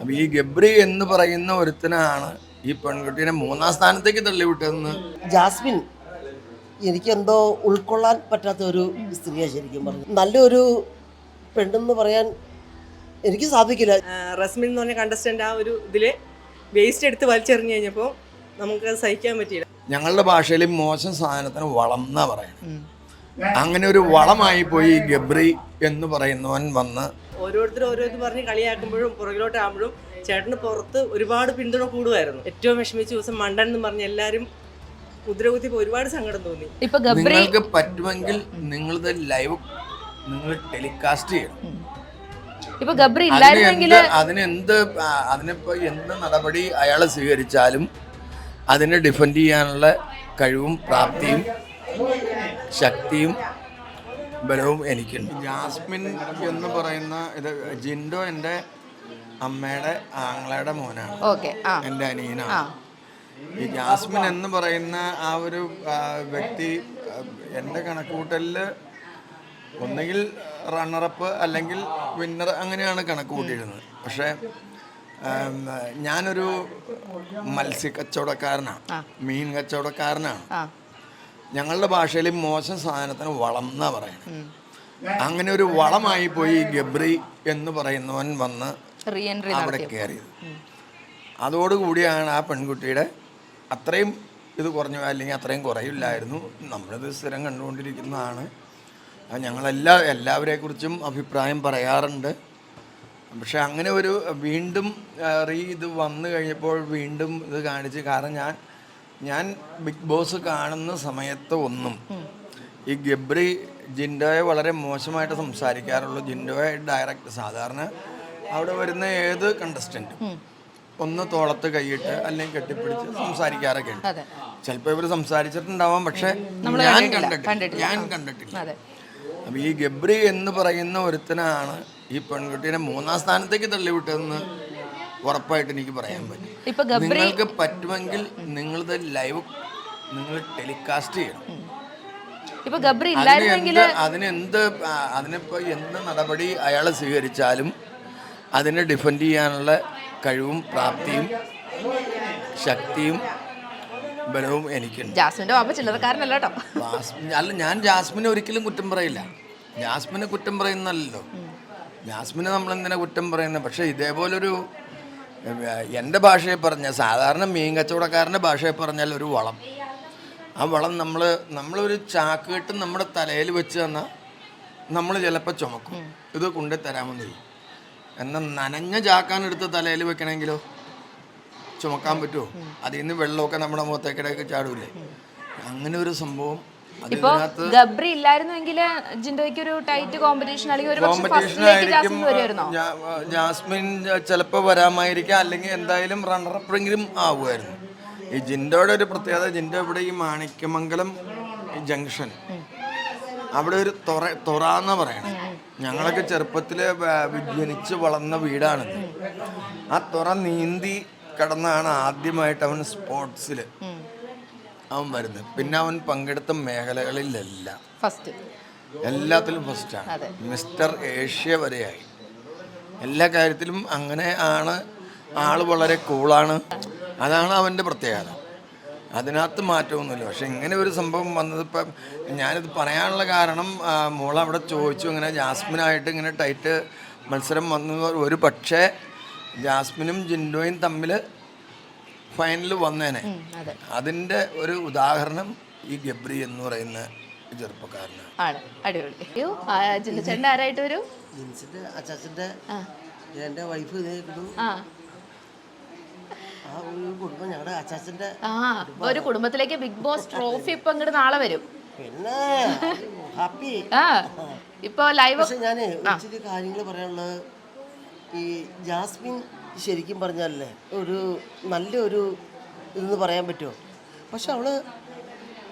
അപ്പൊ ഈ ഗബ്രി എന്ന് പറയുന്ന ഒരുത്തനാണ് ഈ പെൺകുട്ടീനെ മൂന്നാം സ്ഥാനത്തേക്ക് തള്ളിവിട്ടതെന്ന്. ജാസ്മിൻ എനിക്കെന്തോ ഉൾക്കൊള്ളാൻ പറ്റാത്ത ഒരു സ്ത്രീയാണ് ശരിക്കും പറഞ്ഞു നല്ലൊരു പെണ്ണെന്ന് പറയാൻ എനിക്ക് സാധിക്കില്ല. ആ, റസ്മിൻ എന്ന് പറഞ്ഞ കണ്ടസ്റ്റന്റ് ആ ഒരു ഇതിൽ വേസ്റ്റ് എടുത്ത് വലിച്ചെറിഞ്ഞു കഴിഞ്ഞപ്പോൾ നമുക്ക് സഹിക്കാൻ പറ്റിയില്ല. ഞങ്ങളുടെ ഭാഷയിൽ മോശം സാധനത്തിന് വളം എന്നാ പറയുന്നത് അങ്ങനെ ഒരു വളമായി പോയി ഗബ്രി എന്ന് പറയുന്നവൻ വന്ന് ഓരോരുത്തരും ഓരോരുത്തർ പറഞ്ഞ് കളിയാക്കുമ്പോഴും പുറകിലോട്ടാകുമ്പോഴും ചേട്ടന് പുറത്ത് ഒരുപാട് പിന്തുണ കൂടുമായിരുന്നു. ഏറ്റവും വിഷമിച്ച ദിവസം മണ്ടൻ എന്ന് പറഞ്ഞ് എല്ലാവരും ഉദ്രകുത്തി ഒരുപാട് സങ്കടം തോന്നി. ഇപ്പൊ നിങ്ങൾക്ക് പറ്റുമെങ്കിൽ നിങ്ങൾ ലൈവ് നിങ്ങൾ ടെലികാസ്റ്റ് ചെയ്യണം. ഇപ്പൊ ഗബ്രി അതിന് ഇല്ലായിരുന്നെങ്കിൽ എന്ത് അതിനെന്ത് അതിനിപ്പോ എന്ത് നടപടി അയാളെ സ്വീകരിച്ചാലും അതിനെ ഡിഫെൻഡ് ചെയ്യാനുള്ള കഴിവും പ്രാപ്തിയും ശക്തിയും ബലവും എനിക്കുണ്ട് ജാസ്മിൻ എന്ന് പറയുന്ന ഇത് ജിൻഡോ എന്റെ അമ്മയുടെ ആങ്ങളയുടെ മോനാണ്. എന്റെ അനിയനാണ്. ഈ ജാസ്മിൻ എന്ന് പറയുന്ന ആ ഒരു വ്യക്തി എന്റെ കണക്കുകൂട്ടലിൽ ഒന്നുകിൽ റണ്ണറപ്പ് അല്ലെങ്കിൽ വിന്നർ അങ്ങനെയാണ് കണക്ക് കൂട്ടിയിരുന്നത് പക്ഷേ ഞാനൊരു മത്സ്യ കച്ചവടക്കാരനാണ് മീൻ കച്ചവടക്കാരനാണ്. ഞങ്ങളുടെ ഭാഷയിൽ മോശം സാധനത്തിന് വളം എന്നാ പറയുന്നത് അങ്ങനെ ഒരു വളമായി പോയി ഗബ്രി എന്ന് പറയുന്നവൻ വന്ന് അവിടെ കയറിയത്. അതോടുകൂടിയാണ് ആ പെൺകുട്ടിയുടെ അത്രയും ഇത് കുറഞ്ഞു അല്ലെങ്കിൽ അത്രയും കുറയില്ലായിരുന്നു. നമ്മളിത് സ്ഥിരം കണ്ടുകൊണ്ടിരിക്കുന്നതാണ്. ഞങ്ങളെല്ലാ എല്ലാവരെക്കുറിച്ചും അഭിപ്രായം പറയാറുണ്ട്. പക്ഷെ അങ്ങനെ ഒരു വീണ്ടും റീ ഇത് വന്നു കഴിഞ്ഞപ്പോൾ വീണ്ടും ഇത് കാണിച്ച് കാരണം ഞാൻ ഞാൻ ബിഗ് ബോസ് കാണുന്ന സമയത്ത് ഒന്നും ഈ ഗബ്രി ജിൻഡോയെ വളരെ മോശമായിട്ട് സംസാരിക്കാറുള്ളൂ. ജിൻഡോയെ ഡയറക്റ്റ് സാധാരണ അവിടെ വരുന്ന ഏത് കണ്ടസ്റ്റന്റും ഒന്ന് തോളത്ത് കൈയിട്ട് അല്ലെങ്കിൽ കെട്ടിപ്പിടിച്ച് സംസാരിക്കാറൊക്കെ ഉണ്ട്. ചിലപ്പോൾ ഇവർ സംസാരിച്ചിട്ടുണ്ടാവാം പക്ഷെ ഞാൻ കണ്ടിട്ടില്ല. ഞാൻ കണ്ടിട്ടില്ല. അപ്പൊ ഈ ഗബ്രി എന്ന് പറയുന്ന ഒരുത്തനാണ് ഈ പെൺകുട്ടീനെ മൂന്നാം സ്ഥാനത്തേക്ക് തള്ളിവിട്ടതെന്ന് ഉറപ്പായിട്ട് എനിക്ക് പറയാൻ പറ്റും. നിങ്ങൾക്ക് പറ്റുമെങ്കിൽ നിങ്ങളത് ലൈവ് നിങ്ങൾ ടെലികാസ്റ്റ് ചെയ്യണം. ഇപ്പൊ ഗബ്രി അതിന് ഇല്ലായിരുന്നെങ്കിൽ എന്ത് അതിനെന്ത് അതിനിപ്പോ എന്ത് നടപടി അയാൾ സ്വീകരിച്ചാലും അതിനെ ഡിഫെൻഡ് ചെയ്യാനുള്ള കഴിവും പ്രാപ്തിയും ശക്തിയും ബലവും എനിക്കുണ്ട്. ജാസ്മിന്റെ പാപ്പ ചില്ലറക്കാരനല്ല കേട്ടോ അല്ല ഞാൻ ജാസ്മിനെ ഒരിക്കലും കുറ്റം പറയില്ല. ജാസ്മിനെ കുറ്റം പറയുന്നല്ലോ ജാസ്മിനെ നമ്മൾ എന്തിനാ കുറ്റം പറയുന്നത് പക്ഷെ ഇതേപോലൊരു എന്റെ ഭാഷയെ പറഞ്ഞ സാധാരണ മീൻ കച്ചവടക്കാരന്റെ ഭാഷയെ പറഞ്ഞാൽ ഒരു വളം. ആ വളം നമ്മൾ നമ്മളൊരു ചാക്ക് കെട്ട് നമ്മുടെ തലയിൽ വെച്ച് തന്നാൽ നമ്മൾ ചിലപ്പോൾ ചുമക്കും. ഇത് കൊണ്ടു തരാമെന്ന് ചെയ്യും എന്നാൽ നനഞ്ഞ ചാക്കാനെടുത്ത് തലയിൽ വെക്കണമെങ്കിലോ ചുമക്കാൻ പറ്റുമോ അതിൽ നിന്ന് വെള്ളമൊക്കെ നമ്മുടെ മുഖത്തേക്കിടയൊക്കെ ചാടൂലേ? അങ്ങനെ ഒരു സംഭവം ഇപ്പൊ ഗബ്രി ഇല്ലായിരുന്നുവെങ്കിൽ ജിൻഡോയ്ക്ക് ഒരു ടൈറ്റ് കോമ്പറ്റീഷൻ അല്ലെങ്കിൽ ഒരു കോമ്പറ്റീഷൻ ജാസ്മിൻ ചിലപ്പോൾ വരാമായിരിക്കാം. അല്ലെങ്കിൽ എന്തായാലും റണ്ണറപ്പെങ്കിലും ആവുമായിരുന്നു. ഈ ജിൻഡോയുടെ ഒരു പ്രത്യേകത ജിൻഡോ ഇവിടെ ഈ മാണിക്യമംഗലം ജംഗ്ഷൻ. അവിടെ ഒരു തുറ തുറ എന്ന് പറയണം. ഞങ്ങളൊക്കെ ചെറുപ്പത്തിൽ ജനിച്ച് വളർന്ന വീടാണിത്. ആ തുറ നീന്തി കടന്നാണ് ആദ്യമായിട്ട് അവൻ സ്പോർട്സിൽ അവൻ വരുന്നത്. പിന്നെ അവൻ പങ്കെടുത്ത മേഖലകളിലെല്ലാം. ഫസ്റ്റ് എല്ലാത്തിലും ഫസ്റ്റാണ് മിസ്റ്റർ ഏഷ്യ വരെയായി. എല്ലാ കാര്യത്തിലും അങ്ങനെ ആണ്. ആൾ വളരെ കൂളാണ് അതാണ് അവന്റെ പ്രത്യേകത. അതിനകത്ത് മാറ്റമൊന്നുമില്ല. പക്ഷെ ഇങ്ങനെ ഒരു സംഭവം വന്നത് ഇപ്പം ഞാനിത് പറയാനുള്ള കാരണം മോൾ അവിടെ ചോദിച്ചു. ഇങ്ങനെ ജാസ്മിനായിട്ട് ഇങ്ങനെ ടൈറ്റ് മത്സരം വന്നത് ഒരു പക്ഷേ ജാസ്മിനും ജിൻഡോയും തമ്മിൽ ഫൈനൽ വന്നേനെ. അതിന്റെ ഒരു ഉദാഹരണം ഈ ഗബ്രി എന്ന് പറയുന്ന ചെറുപ്പക്കാരനാണ്. ആണ്. അടിപൊളി. അയ്യോ ആ, ജിൻഡോ ചേട്ടൻ ആരായിട്ട് വരും? ജിൻസിന്റെ അച്ചാച്ചന്റെ ആ. വൈഫ് ഒരു ഞങ്ങളുടെ അച്ചാച്ചന്റെ ആ ഒരു കുടുംബത്തിലേക്ക് ബിഗ് ബോസ് ട്രോഫി ഇപ്പൊ ഇങ്ങോട്ട് നാളെ വരും. പിന്നെ ഹാപ്പി ആ ഇപ്പൊ ലൈവ് പക്ഷെ ഞാൻ ഇച്ചിരി കാര്യങ്ങൾ പറയാനുള്ളത്. ഈ ജാസ്മിൻ ശരിക്കും പറഞ്ഞാലേ ഒരു നല്ലൊരു ഇതെന്ന് പറയാൻ പറ്റുമോ? പക്ഷെ അവൾ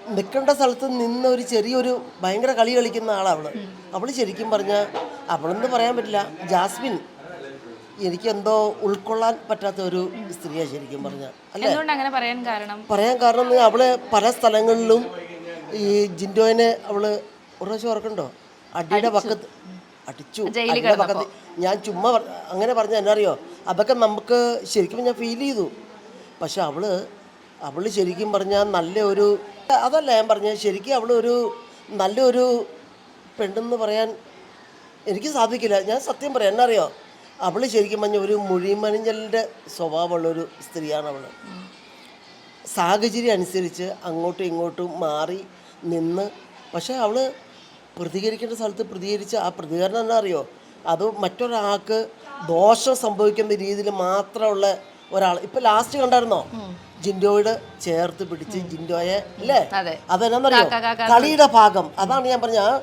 നിൽക്കേണ്ട സ്ഥലത്ത് നിന്ന് ഒരു ചെറിയൊരു ഭയങ്കര കളി കളിക്കുന്ന ആളാണ് അവൾ. ശരിക്കും പറഞ്ഞാൽ അവളെന്ന് പറയാൻ പറ്റില്ല ജാസ്മിൻ എനിക്കെന്തോ ഉൾക്കൊള്ളാൻ പറ്റാത്ത ഒരു സ്ത്രീയാണ് ശരിക്കും പറഞ്ഞാൽ അല്ലേ? അങ്ങനെ പറയാൻ കാരണം? പറയാൻ കാരണം അവൾ പല സ്ഥലങ്ങളിലും ഈ ജിൻഡോയിനെ അവൾ ഒരു പ്രാവശ്യം ഓർക്കണ്ടോ? അടിയുടെ പക്കത്ത് അടിച്ചു. ജയിലിൽ പക്കത്ത് ഞാൻ ചുമ്മാ പറ- അങ്ങനെ പറഞ്ഞ എന്നറിയോ? അതൊക്കെ നമുക്ക് ശരിക്കും ഞാൻ ഫീൽ ചെയ്തു. പക്ഷെ അവൾ അവൾ ശരിക്കും പറഞ്ഞാൽ നല്ല ഒരു അതല്ല ഞാൻ പറഞ്ഞത് ശരിക്കും അവൾ ഒരു നല്ലൊരു പെണ്ണെന്ന് പറയാൻ എനിക്ക് സാധിക്കില്ല. ഞാൻ സത്യം പറയാം എന്നറിയോ? അവൾ ശരിക്കും പറഞ്ഞ ഒരു മുഴിമനിഞ്ഞലിന്റെ സ്വഭാവമുള്ള ഒരു സ്ത്രീയാണ് അവൾ. സാഹചര്യം അനുസരിച്ച് അങ്ങോട്ടും ഇങ്ങോട്ടും മാറി നിന്ന് പക്ഷേ അവൾ പ്രതികരിക്കേണ്ട സ്ഥലത്ത് പ്രതികരിച്ച ആ പ്രതികരണം എന്നാ അറിയോ? അത് മറ്റൊരാൾക്ക് ദോഷം സംഭവിക്കുന്ന രീതിയിൽ മാത്രമുള്ള ഒരാൾ. ഇപ്പൊ ലാസ്റ്റ് കണ്ടായിരുന്നോ? ജിൻഡോയുടെ ചേർത്ത് പിടിച്ച് ജിൻഡോയെ അല്ലേ? അതെ. അതെന്നാന്നറിയോ. കളിയുടെ ഭാഗം. അതാണ് ഞാൻ പറഞ്ഞ ആ-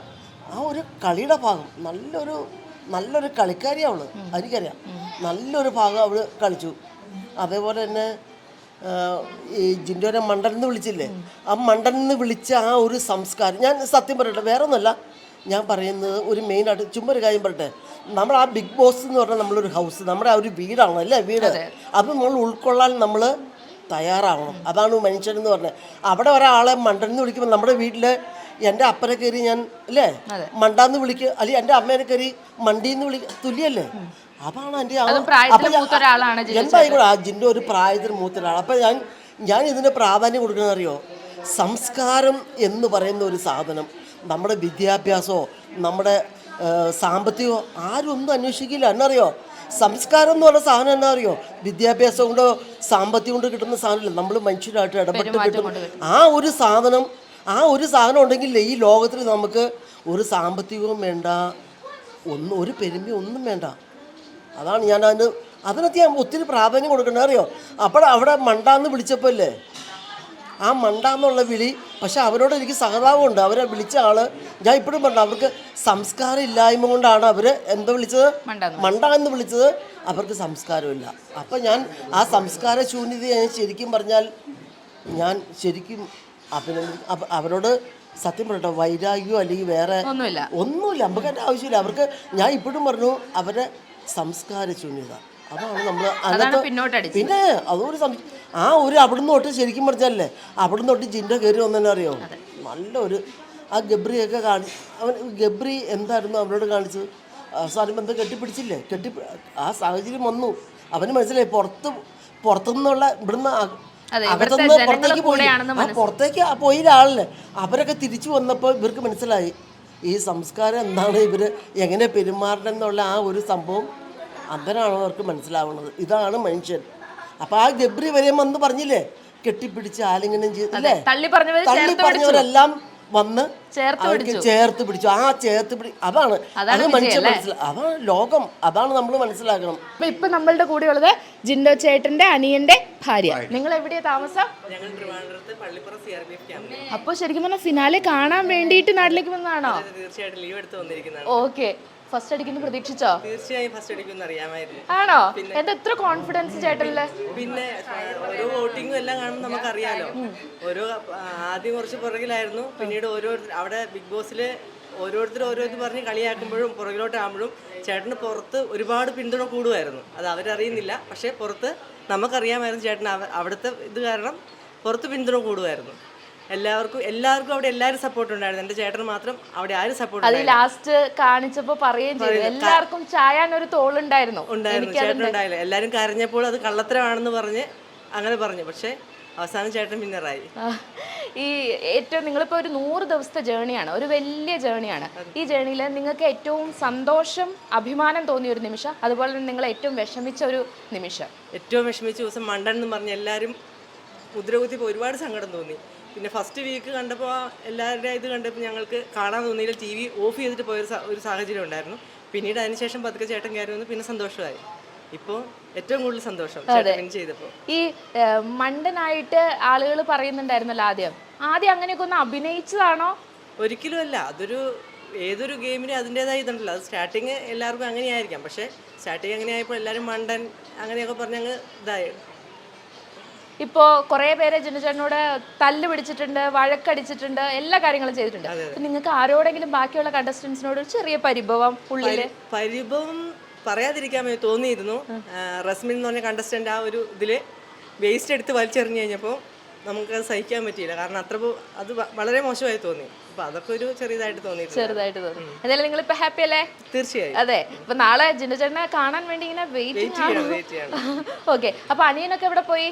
ഒരു കളിയുടെ ഭാഗം. നല്ലൊരു നല്ലൊരു കളിക്കാരിയാണ് അവൾ. എനിക്കറിയാം നല്ലൊരു ഭാഗം അവൾ കളിച്ചു. അതേപോലെ തന്നെ ഈ ജിൻഡോനെ മണ്ടൻ എന്ന് വിളിച്ചില്ലേ? ആ മണ്ടൻ എന്ന് വിളിച്ച ആ ഒരു സംസ്കാരം. ഞാൻ സത്യം പറയട്ടെ വേറെ ഒന്നുമല്ല ഞാൻ പറയുന്നത് ഒരു മെയിനായിട്ട് ചുമ്മാ ഒരു കാര്യം പറട്ടെ നമ്മൾ ആ ബിഗ് ബോസ് എന്ന് പറഞ്ഞാൽ നമ്മളൊരു ഹൗസ് നമ്മുടെ ആ ഒരു വീടാണ് അല്ലേ വീട്? അപ്പം നമ്മൾ ഉൾക്കൊള്ളാൻ നമ്മൾ തയ്യാറാവണം. അതാണ് മനുഷ്യൻ എന്ന് പറഞ്ഞത്. അവിടെ ഒരാളെ മണ്ടൻ എന്ന് വിളിക്കുമ്പോൾ നമ്മുടെ വീട്ടിൽ എന്റെ അപ്പനെ കയറി ഞാൻ അല്ലേ? മണ്ടാന്ന് വിളിക്കുക അല്ലെങ്കിൽ എന്റെ അമ്മേനെ കയറി മണ്ടിന്ന് വിളി തുല്യല്ലേ? അതാണ് എന്റെ എന്തായിക്കോട്ടെ ജിന്റെ ഒരു പ്രായത്തിൽ മൂത്ത ഒരാൾ അപ്പം ഞാൻ ഞാൻ ഇതിന് പ്രാധാന്യം കൊടുക്കുന്നത് അറിയോ? സംസ്കാരം എന്ന് പറയുന്ന ഒരു സാധനം. നമ്മുടെ വിദ്യാഭ്യാസമോ നമ്മുടെ സാമ്പത്തികമോ ആരും ഒന്നും അന്വേഷിക്കില്ല. എന്നറിയോ? സംസ്കാരം എന്ന് പറഞ്ഞ സാധനം എന്നാ അറിയോ? വിദ്യാഭ്യാസം കൊണ്ടോ സാമ്പത്തികം കൊണ്ട് കിട്ടുന്ന സാധനമില്ല. നമ്മൾ മനുഷ്യരായിട്ട് ഇടപെട്ട് കിട്ടും. ആ ഒരു സാധനം ആ ഒരു സാധനം ഉണ്ടെങ്കിൽ ഈ ലോകത്തിൽ നമുക്ക് ഒരു സാമ്പത്തികവും വേണ്ട ഒന്നും ഒരു പെരുമയും ഒന്നും വേണ്ട. അതാണ് ഞാൻ അതിന് അതിനകത്ത് ഞാൻ ഒത്തിരി പ്രാധാന്യം കൊടുക്കണ്ട അറിയോ? അപ്പോൾ അവിടെ മണ്ടാന്ന് വിളിച്ചപ്പോൾ അല്ലേ ആ മണ്ടാന്നുള്ള വിളി പക്ഷെ അവരോട് എനിക്ക് സഹതാപമുണ്ട്. അവരെ വിളിച്ച ആൾ ഞാൻ ഇപ്പോഴും പറഞ്ഞു അവർക്ക് സംസ്കാരം ഇല്ലായ്മ കൊണ്ടാണ് അവർ എന്താ വിളിച്ചത്? മണ്ട എന്ന് വിളിച്ചത്. അവർക്ക് സംസ്കാരമില്ല. അപ്പം ഞാൻ ആ സംസ്കാര ശൂന്യത ഞാൻ ശരിക്കും പറഞ്ഞാൽ ഞാൻ ശരിക്കും അഭിനന്ദി അവരോട് സത്യം പറയട്ടെ വൈരാഗ്യമോ അല്ലെങ്കിൽ വേറെ ഒന്നുമില്ല. ഒന്നുമില്ല. നമുക്ക് അതിന്റെ ആവശ്യമില്ല. അവർക്ക് ഞാൻ ഇപ്പോഴും പറഞ്ഞു അവരെ സംസ്കാര ശൂന്യത അതാണ് നമ്മൾ പിന്നെ അതൊരു ആ ഒരു അവിടുന്ന് തൊട്ട് ശരിക്കും പറഞ്ഞല്ലേ അവിടുന്ന് തൊട്ട് ജിന്റെ കയറി വന്നെന്നെ അറിയോ? നല്ലൊരു ആ ഗബ്രിയൊക്കെ കാണി അവൻ ഗബ്രി എന്തായിരുന്നു അവരോട് കാണിച്ചത്? അവസാനം എന്താ കെട്ടിപ്പിടിച്ചില്ലേ? കെട്ടി ആ സാഹചര്യം വന്നു. അവന് മനസ്സിലായി പുറത്ത് പുറത്തുനിന്നുള്ള ഇവിടുന്ന് അകത്തുനിന്ന് പുറത്തേക്ക് പോയി. ആ പുറത്തേക്ക് പോയി ആളല്ലേ അവരൊക്കെ തിരിച്ചു വന്നപ്പോൾ ഇവർക്ക് മനസ്സിലായി. ഈ സംസ്കാരം എന്താണ്? ഇവർ എങ്ങനെ പെരുമാറണം എന്നുള്ള ആ ഒരു സംഭവം അന്തരാണോ അവർക്ക് മനസ്സിലാവുന്നത്. ഇതാണ് മനുഷ്യൻ. അപ്പോൾ ആ ഗബ്രി വരെ വന്ന് പറഞ്ഞില്ലേ? കെട്ടിപ്പിടിച്ച് ആലിംഗനം ചെയ്ത് അല്ലേ? തള്ളി പറഞ്ഞവരെല്ലാം വന്ന് ചേർത്ത് അവർക്ക് ചേർത്ത് പിടിച്ചു. ആ ചേർത്ത് പിടി അതാണ്. അതാണ് അത് മനുഷ്യൻ മനസ്സിലാ അതാണ് ലോകം. അതാണ് നമ്മൾ മനസ്സിലാക്കണം. അപ്പൊ ഇപ്പൊ നമ്മളുടെ കൂടെ ഉള്ളത് ജിൻഡോ ചേട്ടന്റെ അനിയന്റെ ഭാര്യ. നിങ്ങൾ എവിടെയാ താമസം? അപ്പൊ ശരിക്കും പറഞ്ഞാൽ ഫിനാലെ കാണാൻ വേണ്ടിയിട്ട് നാട്ടിലേക്ക് വന്നതാണോ? തീർച്ചയായിട്ടും ലീവ് എടുത്ത് ഓക്കെ ഫസ്റ്റ് അടിക്കുന്നു പ്രതീക്ഷിച്ചോ? തീർച്ചയായും ഫസ്റ്റ് അടിക്കുമെന്ന് അറിയാമായിരുന്നു. ആണോ? എന്താ എത്ര കോൺഫിഡൻസ് ചേട്ടനിൽ? പിന്നെ ഓരോ വോട്ടിങ്ങും എല്ലാം കാണുമ്പോൾ നമുക്കറിയാലോ. ഓരോ ആദ്യം കുറച്ച് പുറകിലായിരുന്നു. പിന്നീട് ഓരോ അവിടെ ബിഗ് ബോസിൽ ഓരോരുത്തർ ഓരോരുത്തർ പറഞ്ഞ് കളിയാക്കുമ്പോഴും പുറകിലോട്ടാകുമ്പോഴും ചേട്ടന് പുറത്ത് ഒരുപാട് പിന്തുണ കൂടുമായിരുന്നു. അത് അവരറിയുന്നില്ല. പക്ഷേ പുറത്ത് നമുക്കറിയാമായിരുന്നു ചേട്ടൻ അവ- അവിടുത്തെ ഇത് കാരണം പുറത്ത് പിന്തുണ കൂടുമായിരുന്നു. എല്ലാവർക്കും എല്ലാവർക്കും അവിടെ എല്ലാവരും സപ്പോർട്ട് ഉണ്ടായിരുന്നു. എന്റെ ചേട്ടൻ മാത്രം അവിടെ ആരും സപ്പോർട്ട് അത് ലാസ്റ്റ് കാണിച്ചപ്പോ പറയുകയും ചെയ്തു. എല്ലാവർക്കും ചായാൻ ഒരു തോളുണ്ടായിരുന്നു. ഉണ്ടായിരുന്നു. ചേട്ടൻ ഉണ്ടായില്ല. എല്ലാരും കരഞ്ഞപ്പോൾ അത് കള്ളത്തരമാണെന്ന് പറഞ്ഞ് അങ്ങനെ പറഞ്ഞു. പക്ഷേ അവസാനം ചേട്ടൻ വിന്നറായി. ഈ ഏറ്റവും നിങ്ങളിപ്പോൾ ഒരു നൂറ് ദിവസത്തെ ജേണിയാണ് ഒരു വലിയ ജേണിയാണ് ഈ ജേണിയിൽ നിങ്ങൾക്ക് ഏറ്റവും സന്തോഷം അഭിമാനം തോന്നിയ ഒരു നിമിഷം അതുപോലെ തന്നെ നിങ്ങൾ ഏറ്റവും വിഷമിച്ച ഒരു നിമിഷം. ഏറ്റവും വിഷമിച്ച ദിവസം മണ്ടൻ എന്ന് പറഞ്ഞ എല്ലാവരും മുദ്രകുത്തിപ്പോൾ ഒരുപാട് സങ്കടം തോന്നി. പിന്നെ ഫസ്റ്റ് വീക്ക് കണ്ടപ്പോൾ എല്ലാവരുടെ ഇത് കണ്ടപ്പോൾ ഞങ്ങൾക്ക് കാണാൻ തോന്നിയില്ല. ടി വി ഓഫ് ചെയ്തിട്ട് പോയൊരു ഒരു സാഹചര്യം ഉണ്ടായിരുന്നു. പിന്നീട് അതിനുശേഷം പതുക്കെ ചേട്ടൻ കയറി വന്നു പിന്നെ സന്തോഷമായി. ഇപ്പോൾ ഏറ്റവും കൂടുതൽ സന്തോഷം ചെയ്തപ്പോൾ ഈ മണ്ടനായിട്ട് ആളുകൾ പറയുന്നുണ്ടായിരുന്നല്ലോ ആദ്യം. ആദ്യം അങ്ങനെയൊക്കെ ഒന്ന് അഭിനയിച്ചതാണോ? ഒരിക്കലും അല്ല. അതൊരു ഏതൊരു ഗെയിമിനും അതിന്റെതായ ഇതുണ്ടല്ലോ. അത് സ്റ്റാർട്ടിങ് എല്ലാവർക്കും അങ്ങനെയായിരിക്കാം. പക്ഷേ സ്റ്റാർട്ടിങ് അങ്ങനെ ആയപ്പോൾ എല്ലാവരും മണ്ടൻ അങ്ങനെയൊക്കെ പറഞ്ഞ് അങ്ങ് ഇതായി. ഇപ്പോ കുറേ പേരെ ജിനുചേട്ടനോട് തല്ല് പിടിച്ചിട്ടുണ്ട് വഴക്കടിച്ചിട്ടുണ്ട് എല്ലാ കാര്യങ്ങളും ചെയ്തിട്ടുണ്ട്. നിങ്ങൾക്ക് ആരോടെങ്കിലും ബാക്കിയുള്ള കണ്ടസ്റ്റൻസിനോട് ഒരു ചെറിയ പരിഭവം ഉള്ളിൽ? പരിഭവം പറയാതിരിക്കാൻ തോന്നിയിരുന്നു. റസ്മിൻ എന്ന് പറഞ്ഞ കണ്ടസ്റ്റന്റ് ആ ഒരു ഇതിൽ വേസ്റ്റ് എടുത്ത് വലിച്ചെറിഞ്ഞു കഴിഞ്ഞപ്പോ നമുക്ക് സഹിക്കാൻ പറ്റിയില്ല. കാരണം അത്ര അത് വളരെ മോശമായി തോന്നി. അപ്പൊ അതൊക്കെ ഒരു ചെറിയതായിട്ട് തോന്നി ചെറുതായിട്ട് തോന്നി. എന്തായാലും നിങ്ങൾ ഇപ്പൊ ഹാപ്പി അല്ലേ? തീർച്ചയായും. അതെ. ഇപ്പൊ നാളെ ജിനുചേട്ടനെ കാണാൻ വേണ്ടി ഇങ്ങനെ വെയിറ്റ് ഓക്കെ അപ്പൊ അനിയനൊക്കെ എവിടെ പോയി?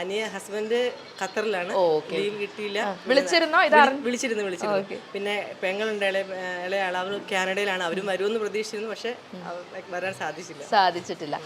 അനിയ ഹസ്ബൻഡ് ഖത്തറിലാണ്. ലീവ് കിട്ടിയില്ല. വിളിച്ചിരുന്നോ? വിളിച്ചിരുന്നു വിളിച്ചിരുന്നു. പിന്നെ പെങ്ങളുണ്ട് ഇളയാൾ അവർ കാനഡയിലാണ്. അവരും വരുമെന്ന് പ്രതീക്ഷിച്ചിരുന്നു പക്ഷെ വരാൻ സാധിച്ചില്ല. സാധിച്ചിട്ടില്ല.